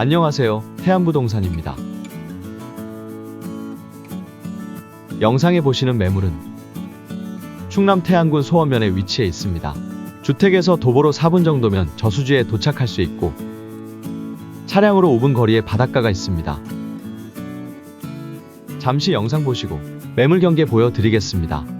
안녕하세요. 태안부동산입니다. 영상에 보시는 매물은 충남 태안군 소원면에 위치해 있습니다. 주택에서 도보로 4분 정도면 저수지에 도착할 수 있고 차량으로 5분 거리에 바닷가가 있습니다. 잠시 영상 보시고 매물 경계 보여드리겠습니다.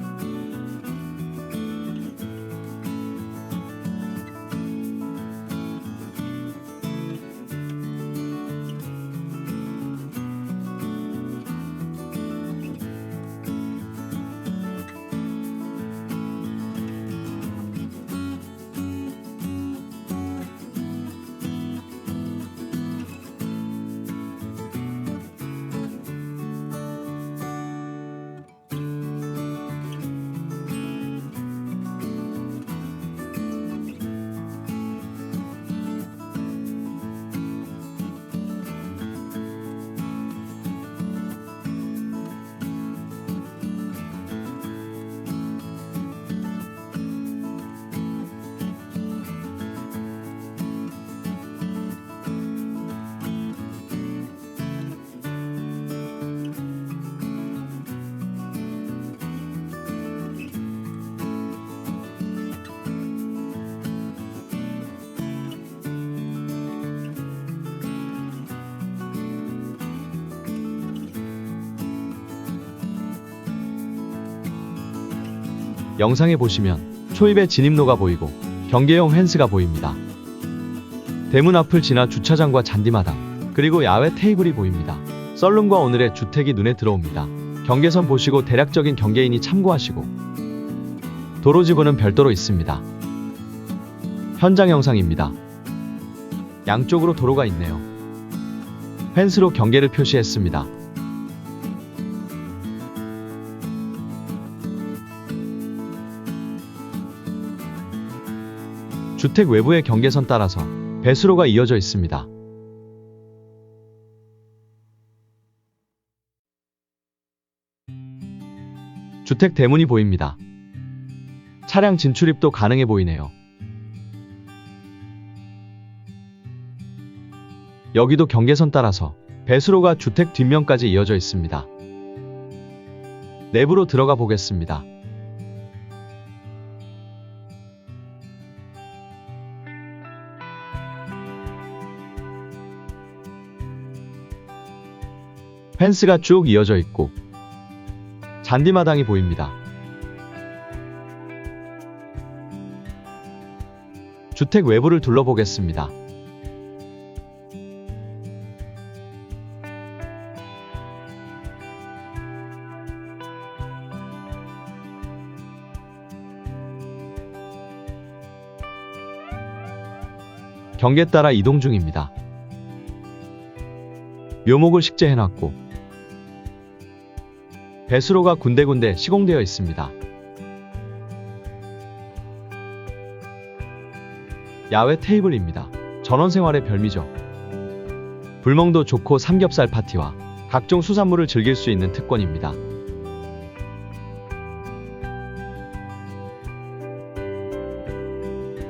영상에 보시면 초입에 진입로가 보이고 경계용 펜스가 보입니다. 대문 앞을 지나 주차장과 잔디마당 그리고 야외 테이블이 보입니다. 썰룸과 오늘의 주택이 눈에 들어옵니다. 경계선 보시고 대략적인 경계인이 참고하시고 도로 지구는 별도로 있습니다. 현장 영상입니다. 양쪽으로 도로가 있네요. 펜스로 경계를 표시했습니다. 주택 외부의 경계선 따라서 배수로가 이어져 있습니다. 주택 대문이 보입니다. 차량 진출입도 가능해 보이네요. 여기도 경계선 따라서 배수로가 주택 뒷면까지 이어져 있습니다. 내부로 들어가 보겠습니다. 펜스가 쭉 이어져 있고 잔디마당이 보입니다. 주택 외부를 둘러보겠습니다. 경계 따라 이동 중입니다. 묘목을 식재해놨고 배수로가 군데군데 시공되어 있습니다. 야외 테이블입니다. 전원생활의 별미죠. 불멍도 좋고 삼겹살 파티와 각종 수산물을 즐길 수 있는 특권입니다.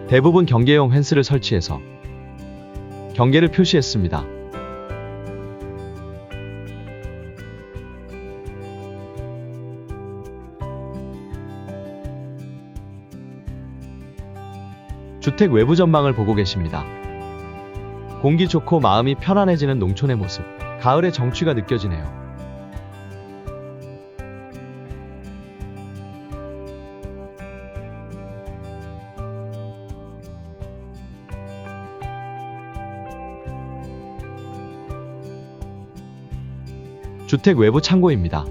대부분 경계용 펜스를 설치해서 경계를 표시했습니다. 주택 외부 전망을 보고 계십니다. 공기 좋고 마음이 편안해지는 농촌의 모습, 가을의 정취가 느껴지네요. 주택 외부 창고입니다.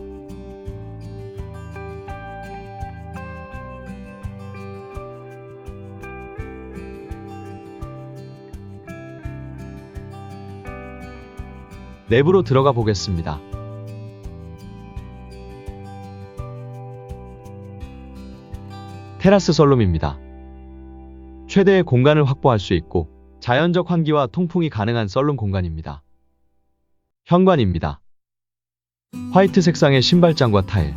내부로 들어가 보겠습니다. 테라스 썰룸입니다. 최대의 공간을 확보할 수 있고 자연적 환기와 통풍이 가능한 썰룸 공간입니다. 현관입니다. 화이트 색상의 신발장과 타일.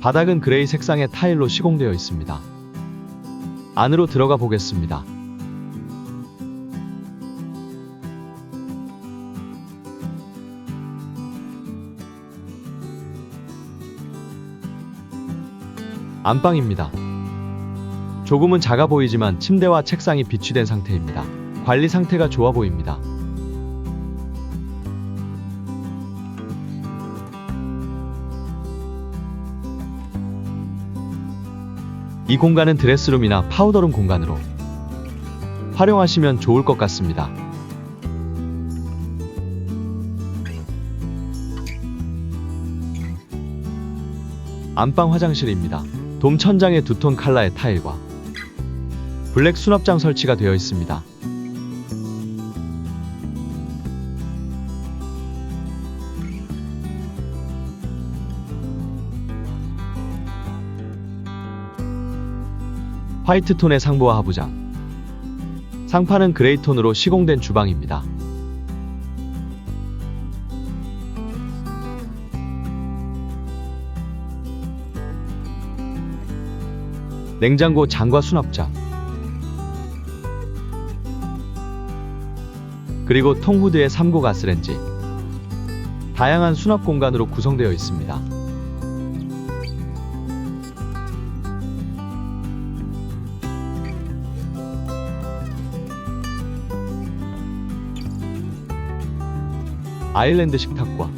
바닥은 그레이 색상의 타일로 시공되어 있습니다. 안으로 들어가 보겠습니다. 안방입니다. 조금은 작아 보이지만 침대와 책상이 비치된 상태입니다. 관리 상태가 좋아 보입니다. 이 공간은 드레스룸이나 파우더룸 공간으로 활용하시면 좋을 것 같습니다. 안방 화장실입니다. 돔 천장에 두톤 칼라의 타일과 블랙 수납장 설치가 되어 있습니다. 화이트 톤의 상부와 하부장. 상판은 그레이 톤으로 시공된 주방입니다. 냉장고 장과 수납장. 그리고 통후드의 3고 가스렌지. 다양한 수납 공간으로 구성되어 있습니다. 아일랜드 식탁과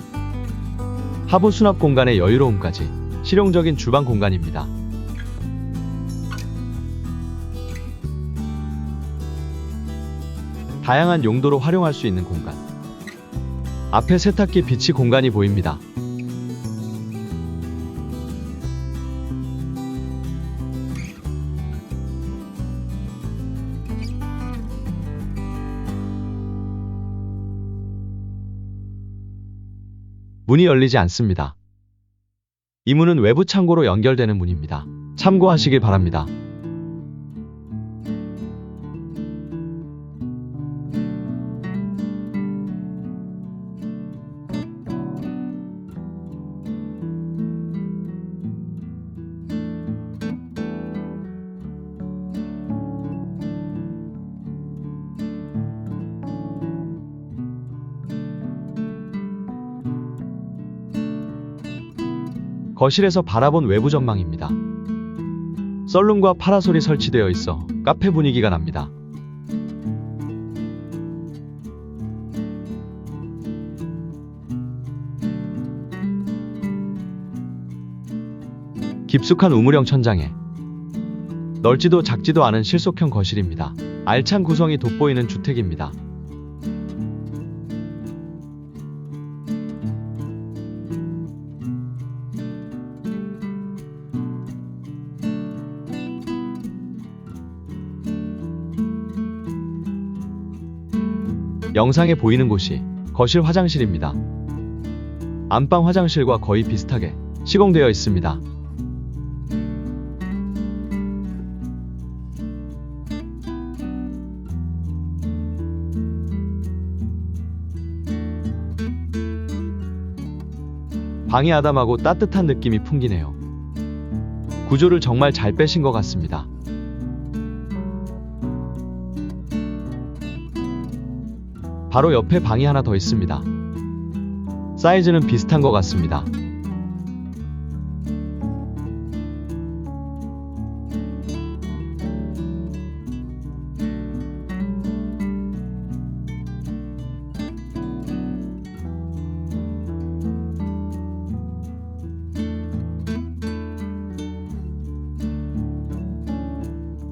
하부 수납 공간의 여유로움까지 실용적인 주방 공간입니다. 다양한 용도로 활용할 수 있는 공간. 앞에 세탁기 비치 공간이 보입니다. 문이 열리지 않습니다. 이 문은 외부 창고로 연결되는 문입니다. 참고하시길 바랍니다. 거실에서 바라본 외부 전망입니다. 썰룸과 파라솔이 설치되어 있어 카페 분위기가 납니다. 깊숙한 우물형 천장에 넓지도 작지도 않은 실속형 거실입니다. 알찬 구성이 돋보이는 주택입니다. 영상에 보이는 곳이 거실 화장실입니다. 안방 화장실과 거의 비슷하게 시공되어 있습니다. 방이 아담하고 따뜻한 느낌이 풍기네요. 구조를 정말 잘 빼신 것 같습니다. 바로 옆에 방이 하나 더 있습니다. 사이즈는 비슷한 것 같습니다.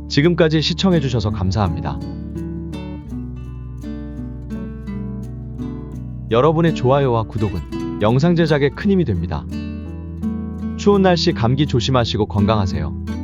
지금까지 시청해주셔서 감사합니다. 여러분의 좋아요와 구독은 영상 제작에 큰 힘이 됩니다. 추운 날씨 감기 조심하시고 건강하세요.